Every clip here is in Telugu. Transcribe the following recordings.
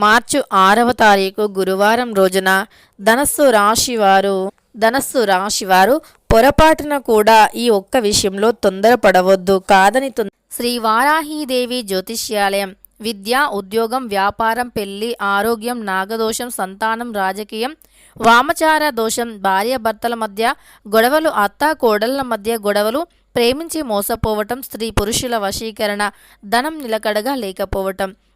మార్చు ఆరవ తారీఖు గురువారం రోజున ధనస్సు రాశివారు ధనస్సు రాశివారు పొరపాటున కూడా ఈ ఒక్క విషయంలో తొందరపడవద్దు. కాదని తొం- శ్రీ వారాహీదేవి జ్యోతిష్యాలయం విద్య ఉద్యోగం వ్యాపారం పెళ్ళి ఆరోగ్యం నాగదోషం సంతానం రాజకీయం వామచార దోషం భార్యాభర్తల మధ్య గొడవలు అత్త కోడళ్ళ మధ్య గొడవలు ప్రేమించి మోసపోవటం స్త్రీ పురుషుల వశీకరణ ధనం నిలకడగా లేకపోవటం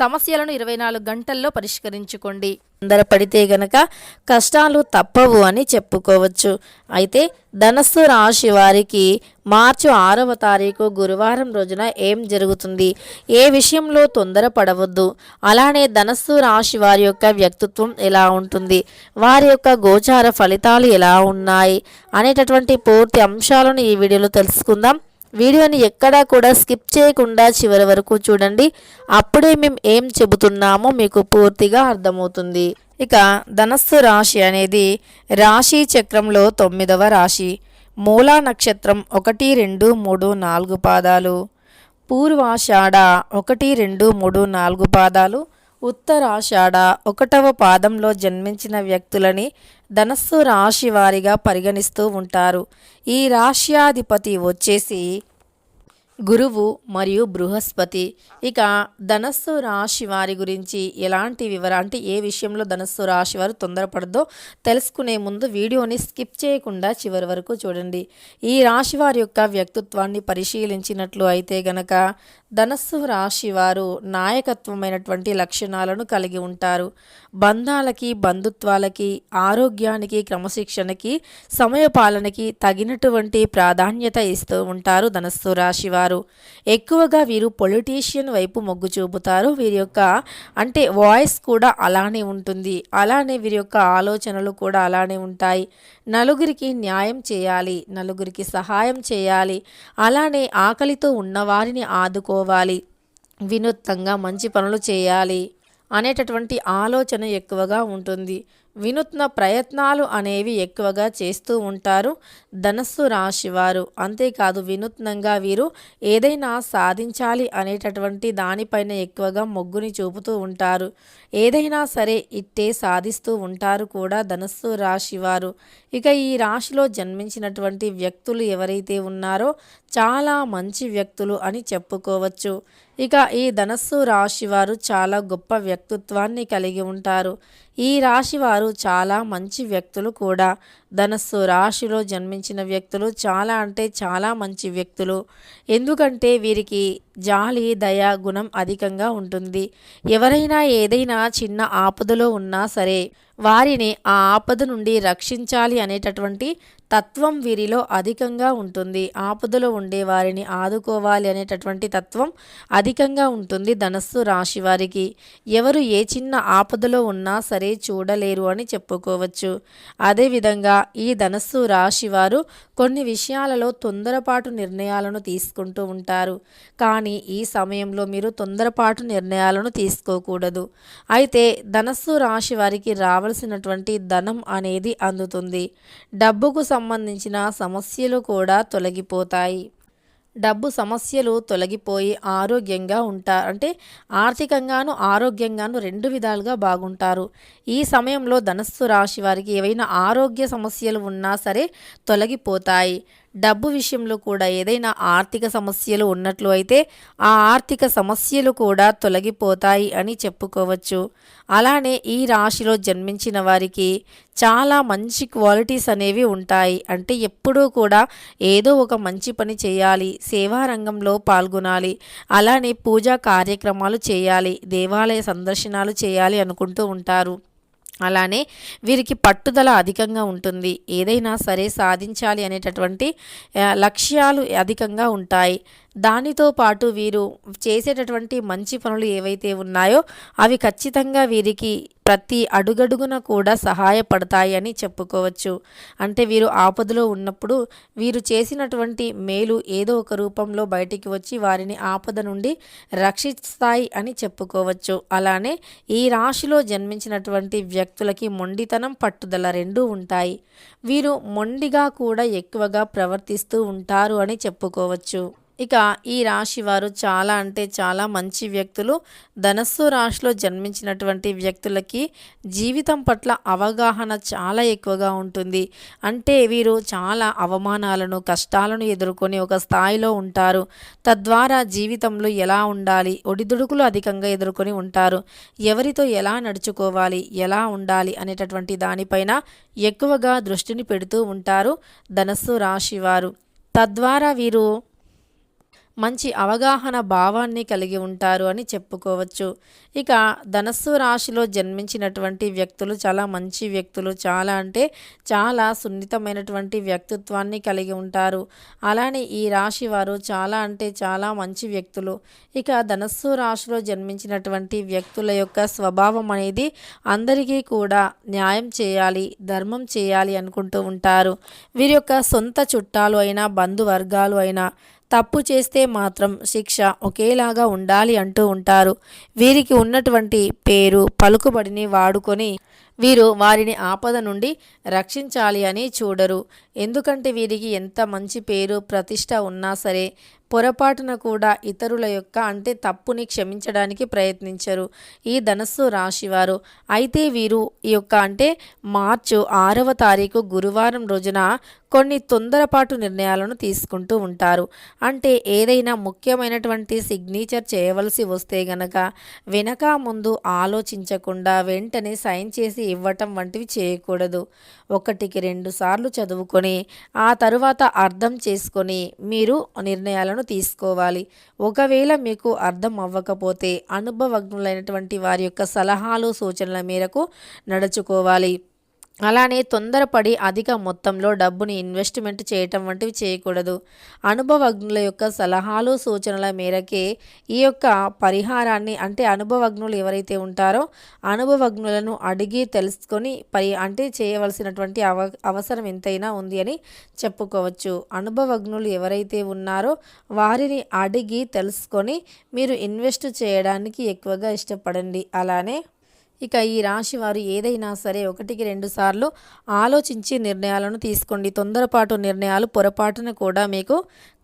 సమస్యలను ఇరవై నాలుగు గంటల్లో పరిష్కరించుకోండి. తొందరపడితే గనక కష్టాలు తప్పవు అని చెప్పుకోవచ్చు. అయితే ధనస్సు రాశి వారికి మార్చి ఆరవ తారీఖు గురువారం రోజున ఏం జరుగుతుంది? ఏ విషయంలో తొందరపడవద్దు? అలానే ధనస్సు రాశి వారి యొక్క వ్యక్తిత్వం ఎలా ఉంటుంది? వారి యొక్క గోచార ఫలితాలు ఎలా ఉన్నాయి? అనేటటువంటి పూర్తి అంశాలను ఈ వీడియోలో తెలుసుకుందాం. వీడియోని ఎక్కడా కూడా స్కిప్ చేయకుండా చివరి వరకు చూడండి. అప్పుడే మేము ఏం చెబుతున్నామో మీకు పూర్తిగా అర్థమవుతుంది. ఇక ధనస్సు రాశి అనేది రాశి చక్రంలో తొమ్మిదవ రాశి. మూలా నక్షత్రం ఒకటి రెండు మూడు నాలుగు పాదాలు. పూర్వాషాఢ ఒకటి రెండు మూడు నాలుగు పాదాలు. ఉత్తరాషాఢ ఒకటవ పాదంలో జన్మించిన వ్యక్తులని ధనస్సు రాశి వారిగా పరిగణిస్తూ ఉంటారు. ఈ రాశ్యాధిపతి వచ్చేసి గురువు మరియు బృహస్పతి. ఇక ధనస్సు రాశి వారి గురించి ఎలాంటి వివరాలు అంటే ఏ విషయంలో ధనస్సు రాశి వారు తొందరపడదో తెలుసుకునే ముందు వీడియోని స్కిప్ చేయకుండా చివరి వరకు చూడండి. ఈ రాశి వారి యొక్క వ్యక్తిత్వాన్ని పరిశీలించినట్లు అయితే గనక ధనస్సు రాశి వారు నాయకత్వమైనటువంటి లక్షణాలను కలిగి ఉంటారు. బంధాలకి బంధుత్వాలకి ఆరోగ్యానికి క్రమశిక్షణకి సమయపాలనకి తగినటువంటి ప్రాధాన్యత ఇస్తూ ఉంటారు ధనస్సు రాశి వారు. ఎక్కువగా వీరు పొలిటీషియన్ వైపు మొగ్గు చూపుతారు. వీరి యొక్క అంటే వాయిస్ కూడా అలానే ఉంటుంది. అలానే వీరి యొక్క ఆలోచనలు కూడా అలానే ఉంటాయి. నలుగురికి న్యాయం చేయాలి నలుగురికి సహాయం చేయాలి అలానే ఆకలితో ఉన్నవారిని ఆదుకోవాలి వినూత్నంగా మంచి పనులు చేయాలి అనేటటువంటి ఆలోచన ఎక్కువగా ఉంటుంది. వినూత్న ప్రయత్నాలు అనేవి ఎక్కువగా చేస్తూ ఉంటారు ధనస్సు రాశి వారు అంతేకాదు వినూత్నంగా వీరు ఏదైనా సాధించాలి అనేటటువంటి దానిపైన ఎక్కువగా మొగ్గుని చూపుతూ ఉంటారు. ఏదైనా సరే ఇట్టే సాధిస్తూ ఉంటారు కూడా ధనస్సు రాశి వారు ఇక ఈ రాశిలో జన్మించినటువంటి వ్యక్తులు ఎవరైతే ఉన్నారో చాలా మంచి వ్యక్తులు అని చెప్పుకోవచ్చు. ఇక ఈ ధనస్సు రాశి వారు చాలా గొప్ప వ్యక్తిత్వాన్ని కలిగి ఉంటారు. ఈ రాశి వారు చాలా మంచి వ్యక్తులు కూడా. ధనస్సు రాశిలో జన్మించిన వ్యక్తులు చాలా అంటే చాలా మంచి వ్యక్తులు. ఎందుకంటే వీరికి జాలి దయ గుణం అధికంగా ఉంటుంది. ఎవరైనా ఏదైనా చిన్న ఆపదలో ఉన్నా సరే వారిని ఆ ఆపద నుండి రక్షించాలి అనేటటువంటి తత్వం వీరిలో అధికంగా ఉంటుంది. ఆపదలో ఉండే వారిని ఆదుకోవాలి అనేటటువంటి తత్వం అధికంగా ఉంటుంది ధనస్సు రాశి వారికి. ఎవరు ఏ చిన్న ఆపదలో ఉన్నా సరే చూడలేరు అని చెప్పుకోవచ్చు. అదేవిధంగా ఈ ధనస్సు రాశి వారు కొన్ని విషయాలలో తొందరపాటు నిర్ణయాలను తీసుకుంటూ ఉంటారు. కానీ ఈ సమయంలో మీరు తొందరపాటు నిర్ణయాలను తీసుకోకూడదు. అయితే ధనస్సు రాశి వారికి రావలసినటువంటి ధనం అనేది అందుతుంది. డబ్బుకు సంబంధించిన సమస్యలు కూడా తొలగిపోతాయి. డబ్బు సమస్యలు తొలగిపోయి ఆరోగ్యంగా ఉంటారు. అంటే ఆర్థికంగాను ఆరోగ్యంగాను రెండు విధాలుగా బాగుంటారు. ఈ సమయంలో ధనస్సు రాశి వారికి ఏవైనా ఆరోగ్య సమస్యలు ఉన్నా సరే తొలగిపోతాయి. డబ్బు విషయంలో కూడా ఏదైనా ఆర్థిక సమస్యలు ఉన్నట్లు అయితే ఆ ఆర్థిక సమస్యలు కూడా తొలగిపోతాయి అని చెప్పుకోవచ్చు. అలానే ఈ రాశిలో జన్మించిన వారికి చాలా మంచి క్వాలిటీస్ అనేవి ఉంటాయి. అంటే ఎప్పుడూ కూడా ఏదో ఒక మంచి పని చేయాలి సేవా రంగంలో పాల్గొనాలి అలానే పూజా కార్యక్రమాలు చేయాలి దేవాలయ సందర్శనాలు చేయాలి అనుకుంటూ ఉంటారు. అలానే వీరికి పట్టుదల అధికంగా ఉంటుంది. ఏదైనా సరే సాధించాలి అనేటటువంటి లక్ష్యాలు అధికంగా ఉంటాయి. దానితో పాటు వీరు చేసేటటువంటి మంచి పనులు ఏవైతే ఉన్నాయో అవి ఖచ్చితంగా వీరికి ప్రతి అడుగడుగున కూడా సహాయపడతాయి అని చెప్పుకోవచ్చు. అంటే వీరు ఆపదలో ఉన్నప్పుడు వీరు చేసినటువంటి మేలు ఏదో ఒక రూపంలో బయటికి వచ్చి వారిని ఆపద నుండి రక్షిస్తాయి అని చెప్పుకోవచ్చు. అలానే ఈ రాశిలో జన్మించినటువంటి వ్యక్తులకి మొండితనం పట్టుదల రెండూ ఉంటాయి. వీరు మొండిగా కూడా ఎక్కువగా ప్రవర్తిస్తూ ఉంటారు అని చెప్పుకోవచ్చు. ఇక ఈ రాశి వారు చాలా అంటే చాలా మంచి వ్యక్తులు. ధనస్సు రాశిలో జన్మించినటువంటి వ్యక్తులకి జీవితం పట్ల అవగాహన చాలా ఎక్కువగా ఉంటుంది. అంటే వీరు చాలా అవమానాలను కష్టాలను ఎదుర్కొని ఒక స్థాయిలో ఉంటారు. తద్వారా జీవితంలో ఎలా ఉండాలి? ఒడిదుడుకులు అధికంగా ఎదుర్కొని ఉంటారు. ఎవరితో ఎలా నడుచుకోవాలి? ఎలా ఉండాలి? అనేటటువంటి దానిపైన ఎక్కువగా దృష్టిని పెడుతూ ఉంటారు ధనస్సు రాశి వారు. తద్వారా వీరు మంచి అవగాహన భావాన్ని కలిగి ఉంటారు అని చెప్పుకోవచ్చు. ఇక ధనస్సు రాశిలో జన్మించినటువంటి వ్యక్తులు చాలా మంచి వ్యక్తులు. చాలా అంటే చాలా సున్నితమైనటువంటి వ్యక్తిత్వాన్ని కలిగి ఉంటారు. అలానే ఈ రాశి వారు చాలా అంటే చాలా మంచి వ్యక్తులు. ఇక ధనస్సు రాశిలో జన్మించినటువంటి వ్యక్తుల యొక్క స్వభావం అనేది అందరికీ కూడా న్యాయం చేయాలి ధర్మం చేయాలి అనుకుంటూ ఉంటారు. వీరి యొక్క సొంత చుట్టాలు అయినా బంధువర్గాలు అయినా తప్పు చేస్తే మాత్రం శిక్ష ఒకేలాగా ఉండాలి అంటూ ఉంటారు. వీరికి ఉన్నటువంటి పేరు పలుకుబడిని వాడుకొని వీరు వారిని ఆపద నుండి రక్షించాలి అని చూడరు. ఎందుకంటే వీరికి ఎంత మంచి పేరు ప్రతిష్ట ఉన్నా సరే పొరపాటున కూడా ఇతరుల యొక్క అంటే తప్పుని క్షమించడానికి ప్రయత్నించరు. ఈ ధనస్సు రాశివారు. అయితే వీరు ఈ యొక్క అంటే మార్చు ఆరవ తారీఖు గురువారం రోజున కొన్ని తొందరపాటు నిర్ణయాలను తీసుకుంటూ ఉంటారు. అంటే ఏదైనా ముఖ్యమైనటువంటి సిగ్నేచర్ చేయవలసి వస్తే గనక వెనక ముందు ఆలోచించకుండా వెంటనే సైన్ చేసి ఇవ్వటం వంటివి చేయకూడదు. ఒకటికి రెండు సార్లు చదువుకొని ఆ తరువాత అర్థం చేసుకొని మీరు నిర్ణయాలను తీసుకోవాలి. ఒకవేళ మీకు అర్థం అవ్వకపోతే అనుభవజ్ఞులైనటువంటి వారి యొక్క సలహాలు సూచనల మేరకు నడుచుకోవాలి. అలానే తొందరపడి అధిక మొత్తంలో డబ్బుని ఇన్వెస్ట్మెంట్ చేయటం వంటివి చేయకూడదు. అనుభవజ్ఞుల యొక్క సలహాలు సూచనల మేరకే ఈ యొక్క పరిహారాన్ని అంటే అనుభవజ్ఞులు ఎవరైతే ఉంటారో అనుభవజ్ఞులను అడిగి తెలుసుకొని పరి అంటే చేయవలసినటువంటి అవ అవసరం ఎంతైనా ఉంది అని చెప్పుకోవచ్చు. అనుభవజ్ఞులు ఎవరైతే ఉన్నారో వారిని అడిగి తెలుసుకొని మీరు ఇన్వెస్ట్ చేయడానికి ఎక్కువగా ఇష్టపడండి. అలానే ఇక ఈ రాశి వారు ఏదైనా సరే ఒకటికి రెండు సార్లు ఆలోచించి నిర్ణయాలను తీసుకోండి. తొందరపాటు నిర్ణయాలు పొరపాటున కూడా మీకు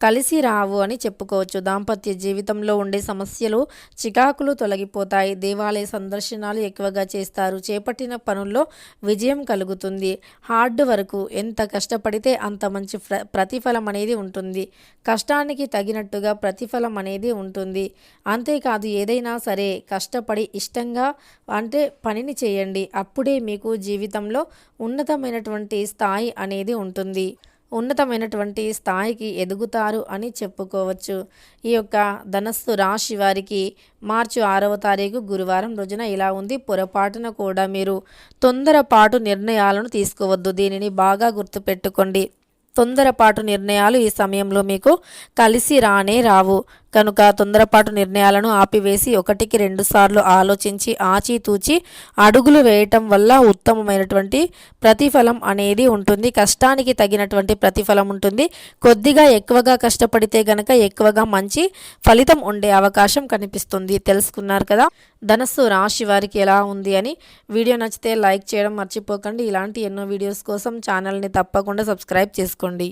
కలిసి రావు అని చెప్పుకోవచ్చు. దాంపత్య జీవితంలో ఉండే సమస్యలు చికాకులు తొలగిపోతాయి. దేవాలయ సందర్శనాలు ఎక్కువగా చేస్తారు. చేపట్టిన పనుల్లో విజయం కలుగుతుంది. హార్డ్ వరకు ఎంత కష్టపడితే అంత మంచి ప్రతిఫలం అనేది ఉంటుంది. కష్టానికి తగినట్టుగా ప్రతిఫలం అనేది ఉంటుంది. అంతేకాదు ఏదైనా సరే కష్టపడి ఇష్టంగా అంటే పనిని చేయండి. అప్పుడే మీకు జీవితంలో ఉన్నతమైనటువంటి స్థాయి అనేది ఉంటుంది. ఉన్నతమైనటువంటి స్థాయికి ఎదుగుతారు అని చెప్పుకోవచ్చు. ఈ యొక్క ధనస్సు రాశి వారికి మార్చి ఆరవ తారీఖు గురువారం రోజున ఇలా ఉంది. పొరపాటున కూడా మీరు తొందరపాటు నిర్ణయాలను తీసుకోవద్దు. దీనిని బాగా గుర్తుపెట్టుకోండి. తొందరపాటు నిర్ణయాలు ఈ సమయంలో మీకు కలిసి రానే రావు. కనుక తొందరపాటు నిర్ణయాలను ఆపివేసి ఒకటికి రెండు సార్లు ఆలోచించి ఆచితూచి అడుగులు వేయటం వల్ల ఉత్తమమైనటువంటి ప్రతిఫలం అనేది ఉంటుంది. కష్టానికి తగినటువంటి ప్రతిఫలం ఉంటుంది. కొద్దిగా ఎక్కువగా కష్టపడితే గనక ఎక్కువగా మంచి ఫలితం ఉండే అవకాశం కనిపిస్తుంది. తెలుసుకున్నారు కదా? ధనస్సు రాశి వారికి ఎలా ఉంది అని వీడియో నచ్చితే లైక్ చేయడం మర్చిపోకండి. ఇలాంటి ఎన్నో వీడియోస్ కోసం ఛానల్ని తప్పకుండా సబ్స్క్రైబ్ చేసుకోండి.